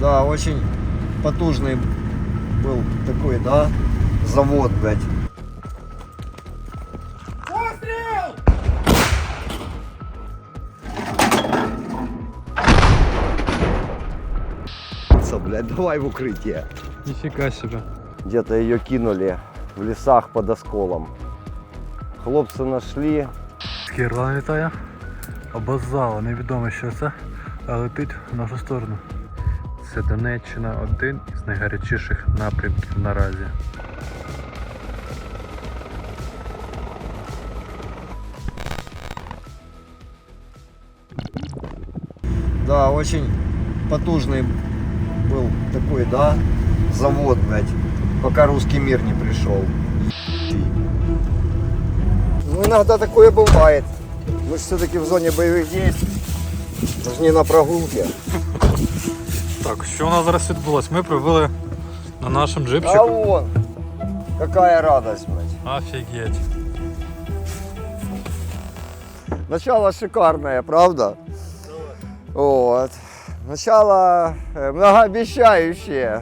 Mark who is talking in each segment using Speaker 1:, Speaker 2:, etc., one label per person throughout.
Speaker 1: Да, очень потужный был такой, да, завод, блядь. Пострел! блядь, давай в укрытие.
Speaker 2: Ніфіга себе.
Speaker 1: Где-то ее кинули в лесах под осколом. Хлопцы нашли.
Speaker 2: Скірла літає. Обозала, невідомо що це, а летить в нашу сторону. Це Донеччина один із найгарячіших напрямків наразі.
Speaker 1: Да, очень потужный был такой, да, завод, блядь, пока русский мир не пришел. Ну, иногда такое бывает. Мы же все-таки в зоне боевых действий. Мы же не на прогулке.
Speaker 2: Так, що у нас зараз відбулось? Ми прибули на нашому
Speaker 1: А
Speaker 2: джипчику.
Speaker 1: вон, какая радость, блядь.
Speaker 2: Офігеть.
Speaker 1: Начало шикарное, правда? Вот. Начало э, многообещающее.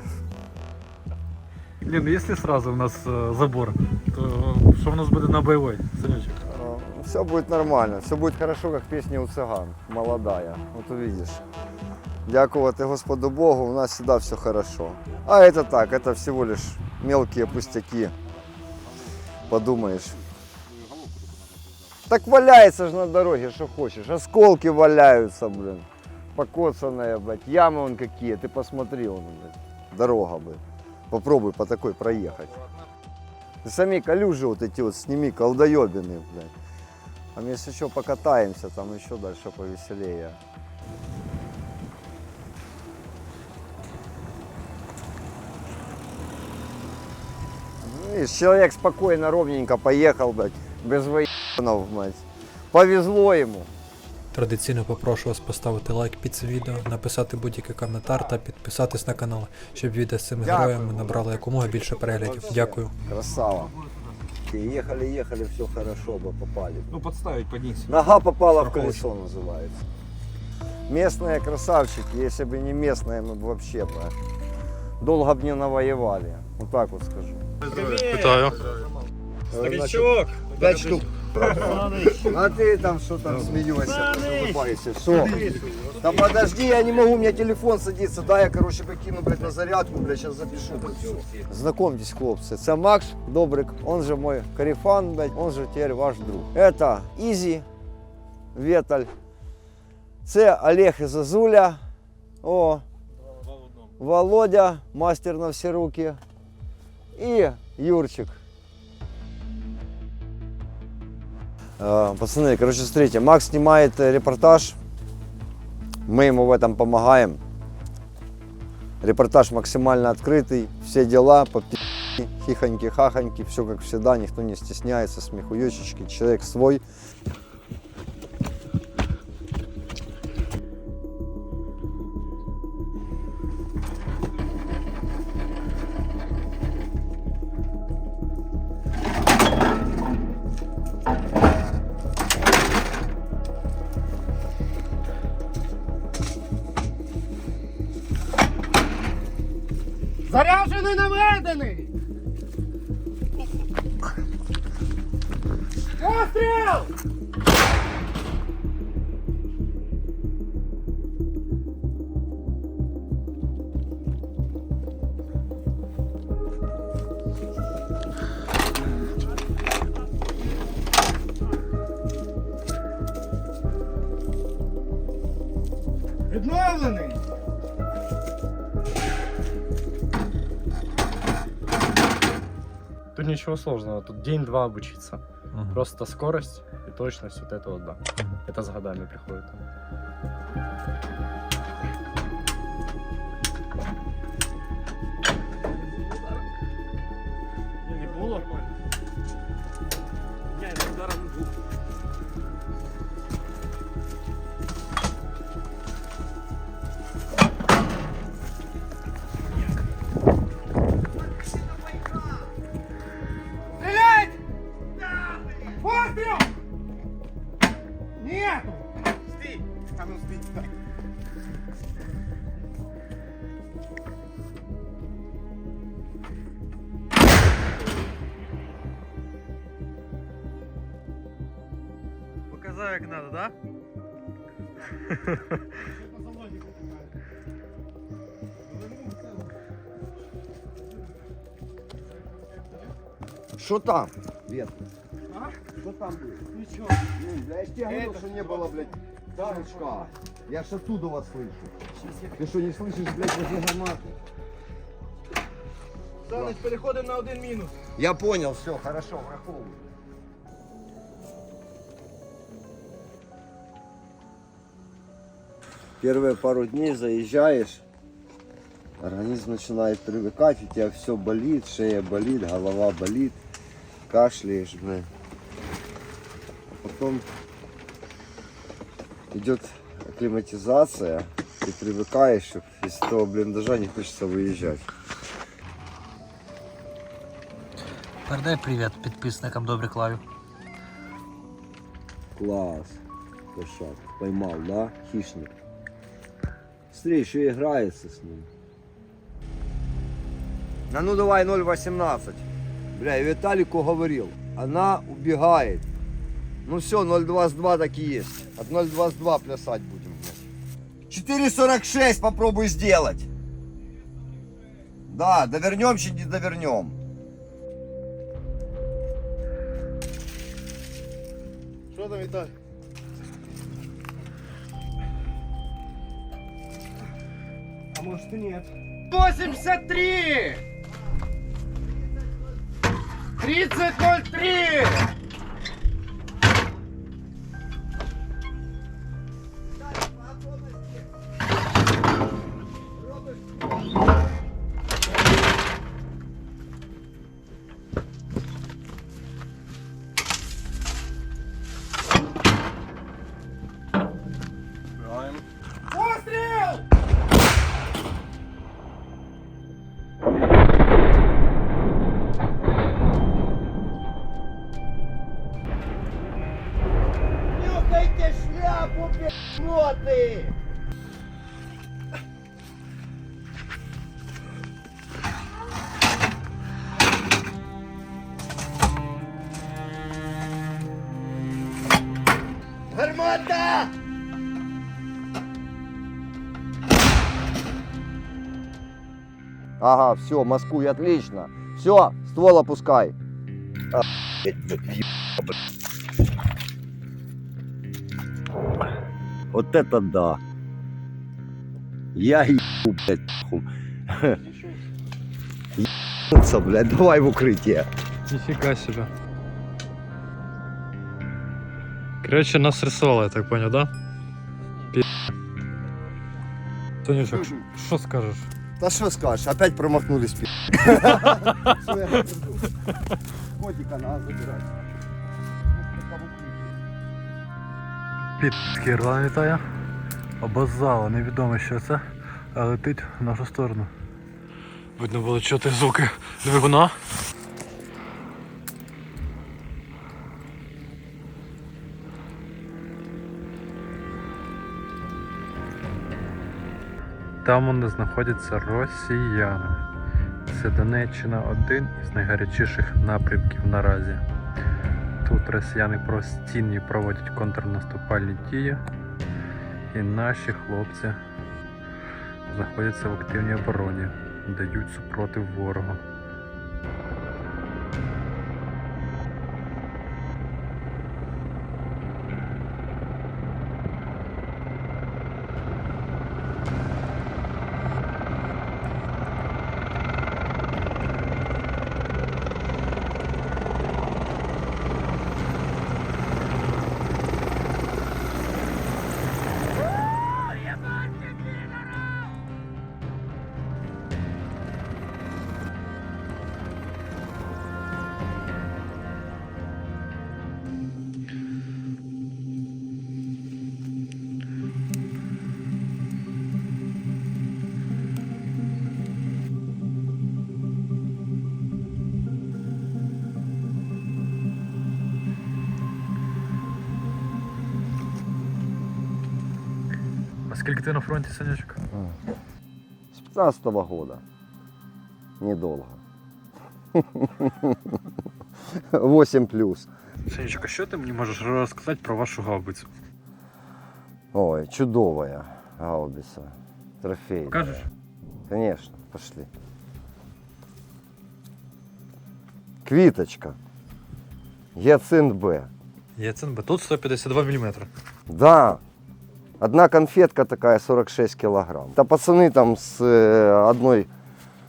Speaker 2: Блін, якщо сразу у нас е, забор, то що у нас буде на бойовій? Санючок?
Speaker 1: Все будет нормально, все будет хорошо, как песня у цыган, молодая. Вот увидишь. Дякувати Господу Богу, у нас всегда все хорошо. А это так, это всего лишь мелкие пустяки. Подумаешь. Так валяется же на дороге, что хочешь. Осколки валяются, блин. Покоцанные, блядь. Ямы вон какие, ты посмотри, вон, блядь. Дорога, блядь. Попробуй по такой проехать. Сами калюжи вот эти вот сними, колдоебины, блядь. А мы если что, покатаемся, там еще дальше повеселее. Видишь, человек спокойно, ровненько поехал, блядь, без военов, блядь. Повезло ему.
Speaker 3: Традиційно попрошу вас поставити лайк під це відео, написати будь-який коментар та підписатись на канал, щоб відео з цими
Speaker 1: Дякую.
Speaker 3: героями набрало якомога більше переглядів. Дякую.
Speaker 1: Красава. Ехали, ехали, все хорошо бы попали.
Speaker 4: Ну, подставить под них.
Speaker 1: Нога попала в колесо, называется. Местные красавчики, если бы не местные, мы бы вообще бы долго бы не навоевали. Вот так вот скажу.
Speaker 2: Вітаю.
Speaker 4: Старичок!
Speaker 1: Пять штук. А ты там что там смеешься, улыбаешься. Все. Да подожди, я не могу, у меня телефон садится. Да, я, короче, покину, блядь, на зарядку, блядь, сейчас запишу. Знакомьтесь, хлопцы, это Макс Добрик, он же мой карифан, блядь, он же теперь ваш друг. Это Изи Веталь. Це Олег із Азуля. О, Володя, мастер на всі руки. І Юрчик. Э, Пацаны, короче, смотрите, Макс снимает э, репортаж. Мы ему в этом помогаем. Репортаж максимально открытый, все дела, по хихоньки, хахоньки, все как всегда, никто не стесняется, смехуёчечки, человек свой.
Speaker 5: Заряджений наведений! Постріл!
Speaker 4: Тут ничего сложного, тут день-два обучиться. Просто скорость и точность вот это вот, да. Это с годами приходит.
Speaker 1: Что там? Вет.
Speaker 5: А?
Speaker 1: Что там было?
Speaker 5: Ничего.
Speaker 1: Ну, я ж тебе говорил, что не было, блядь, Дарочка. Я ж оттуда вас слышу. Ты что, не слышишь, блядь, возле гранаты?
Speaker 5: Саныч, переходимо на один мінус.
Speaker 1: Я понял, все, хорошо, враховываю. Первые пару дней заезжаешь, организм начинает привыкать, у тебя все болит, шея болит, голова болит, кашляешь, блин. А потом идет акклиматизация, ты привыкаешь, и из этого блиндажа не хочется выезжать.
Speaker 3: Передай привіт підписникам Добрих Лавів.
Speaker 1: Класс. Лошак. Поймал, да? Хищник. Смотри, еще и играется с ним. А ну давай 0.18. Бля, я Виталику говорил. Она убегает. Ну все, 0.22 так и есть. От 0.22 плясать будем. блядь. 4.46 попробуй сделать. Да, довернем, чи не довернем.
Speaker 5: Що там, Віталій? Может и нет. 83! 30.03!
Speaker 1: Ага, все, маскуй, отлично. Все, ствол опускай. А, Вот это да. Я ебу, блядь, нахуй. Ебаться, блядь, давай в укрытие.
Speaker 2: Ніфіга себе. Короче, нас рисували, я так понял, да? Пі... Тонючок, що скажеш?
Speaker 1: Да що скажеш, опять промахнулись, пі. Котика на
Speaker 2: забирати. Під літає. Обоззало, невідомо що це, а летить в нашу сторону. Видно було чути звуки двигуна. Там вони знаходяться росіяни. Це Донеччина один із найгарячіших напрямків наразі. Тут росіяни простінні проводять контрнаступальні дії, і наші хлопці знаходяться в активній обороні, дають супротив ворогу. А скільки ти на фронті, Санячок?
Speaker 1: С 15 года. Недолго. 8 плюс.
Speaker 2: Синічка, що ти мені можеш розказати про вашу гаубицю?
Speaker 1: Ой, чудовая гаубица. Трофей.
Speaker 2: Покажеш?
Speaker 1: Конечно, пошли. Квиточка. Гиацинт Б.
Speaker 2: Є ЦНБ. Тут 152 мм.
Speaker 1: Да. Одна конфетка такая 46 килограмм. Да пацаны там с э, одной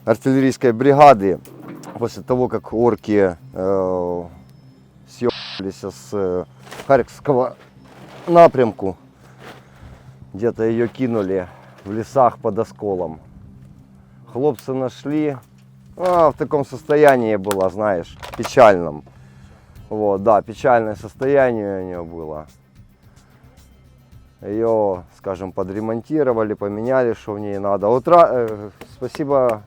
Speaker 1: артиллерийской бригады после того, как орки э, съебались с э, Харьковского напрямку, где-то ее кинули в лесах под осколом. Хлопцы нашли, а, в таком состоянии была, знаешь, печальном. Вот, да, печальное состояние у нее было Ее, скажем, подремонтировали, поменяли, что в ней надо. Вот ра- э, спасибо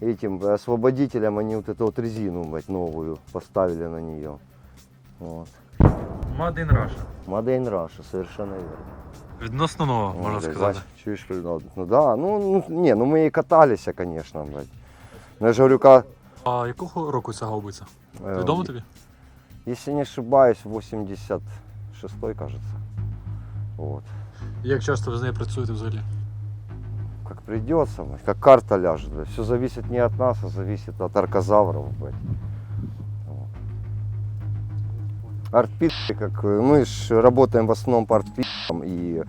Speaker 1: этим освободителям, они вот эту вот резину блядь, новую поставили на нее. Вот.
Speaker 2: Мадин Раша.
Speaker 1: Made in Russia, совершенно верно.
Speaker 2: Відносно нова, можна
Speaker 1: Ну, блядь,
Speaker 2: сказати.
Speaker 1: Вась, чуешь, ну, ну да, ну, ну, не, ну мы и катались, конечно, блядь. Но я же говорю, ка,
Speaker 2: А якого року ця гаубиця?
Speaker 1: э,
Speaker 2: Відомо тобі?
Speaker 1: если не ошибаюсь, 86-й, кажется. Вот.
Speaker 2: Як часто ви з нею працюєте взагалі?
Speaker 1: Как придется, как карта ляжет. блядь. Все зависит не от нас, а зависит от аркозавров. Блядь. Вот. Артпитки, как э, мы ж работаем в основном по артпиткам, и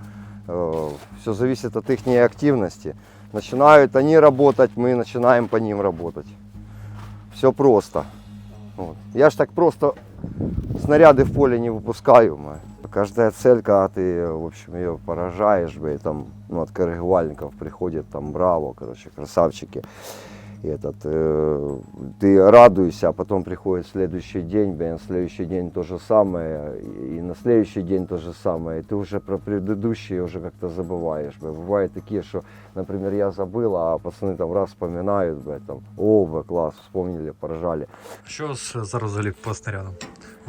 Speaker 1: все зависит от их активности. Начинают они работать, мы начинаем по ним работать. Все просто. Вот. Я ж так просто снаряды в поле не выпускаю. мы. Каждая цель, когда ты, в общем, ее поражаешь, блядь, там, ну, от корректировальников приходит, там, браво, короче, красавчики. И этот, э, ты радуешься, а потом приходит следующий день, блин, на следующий день то же самое, и на следующий день то же самое, и ты уже про предыдущие уже как-то забываешь. блин. Бывают такие, что, например, я забыл, а пацаны там раз вспоминают, блядь, там, о, бля, класс, вспомнили, поражали.
Speaker 2: Що у вас зараз взагалі по снарядам?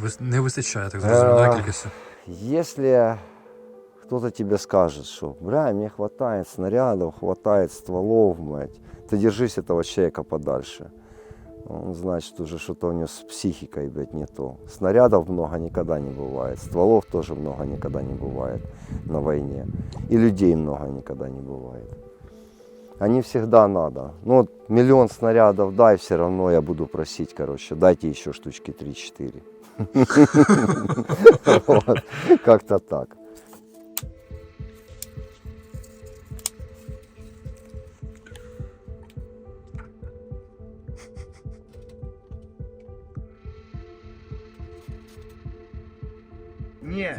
Speaker 2: Вис- Не вистачає, так зрозуміло,
Speaker 1: Е,
Speaker 2: на кількості.
Speaker 1: Если кто-то тебе скажет, что, бля, мне хватает снарядов, хватает стволов, мать, ты держись этого человека подальше. Он значит уже что-то у него с психикой, блядь, не то. Снарядов много никогда не бывает, стволов тоже много никогда не бывает на войне. И людей много никогда не бывает. Они всегда надо. Ну вот миллион снарядов дай, все равно я буду просить, короче, дайте еще штучки 3-4. Вот, Как-то так.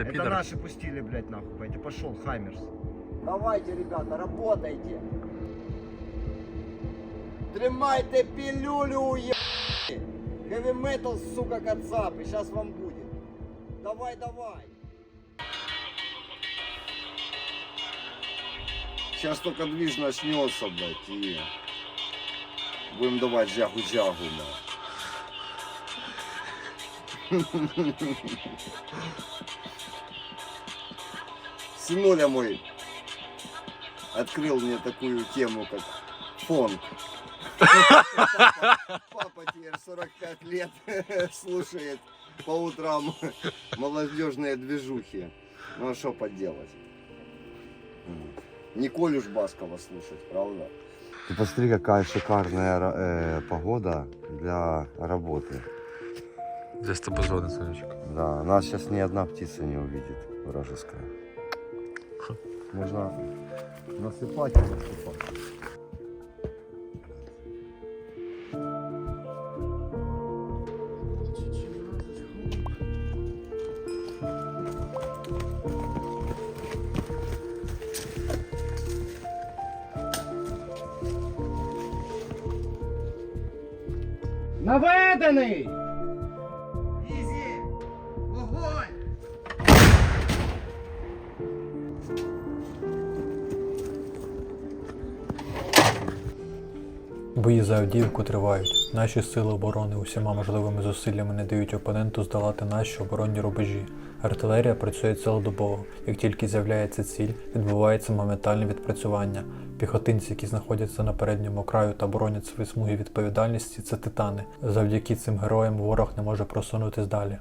Speaker 2: Это пидор.
Speaker 5: наши пустили, блядь, нахуй. Пойди, пошел, Хаймерс.
Speaker 1: Давайте, ребята, работайте. Тримайте пилюлю, уебки. Heavy metal, сука, кацапы. Сейчас вам будет. Давай, давай. Сейчас только движ начнется, блядь, и будем давать жагу-жагу, блядь. Сынуля мой открыл мне такую тему, как фонд. Папа теперь 45 лет слушает по утрам молодежные движухи. Ну а что поделать? Не Колюш Баскова слушать, правда? Ты посмотри, какая шикарная э, погода для работы.
Speaker 2: Десь тебе згоден, сонечко.
Speaker 1: Да, нас сейчас ни одна птица не увидит вражеская. Можно насыпать и насыпать.
Speaker 5: Наведений!
Speaker 3: Бої за Авдіївку тривають. Наші сили оборони усіма можливими зусиллями не дають опоненту здолати наші оборонні рубежі. Артилерія працює цілодобово. Як тільки з'являється ціль, відбувається моментальне відпрацювання. Піхотинці, які знаходяться на передньому краю та боронять свої смуги відповідальності, це титани. Завдяки цим героям ворог не може просунутись далі.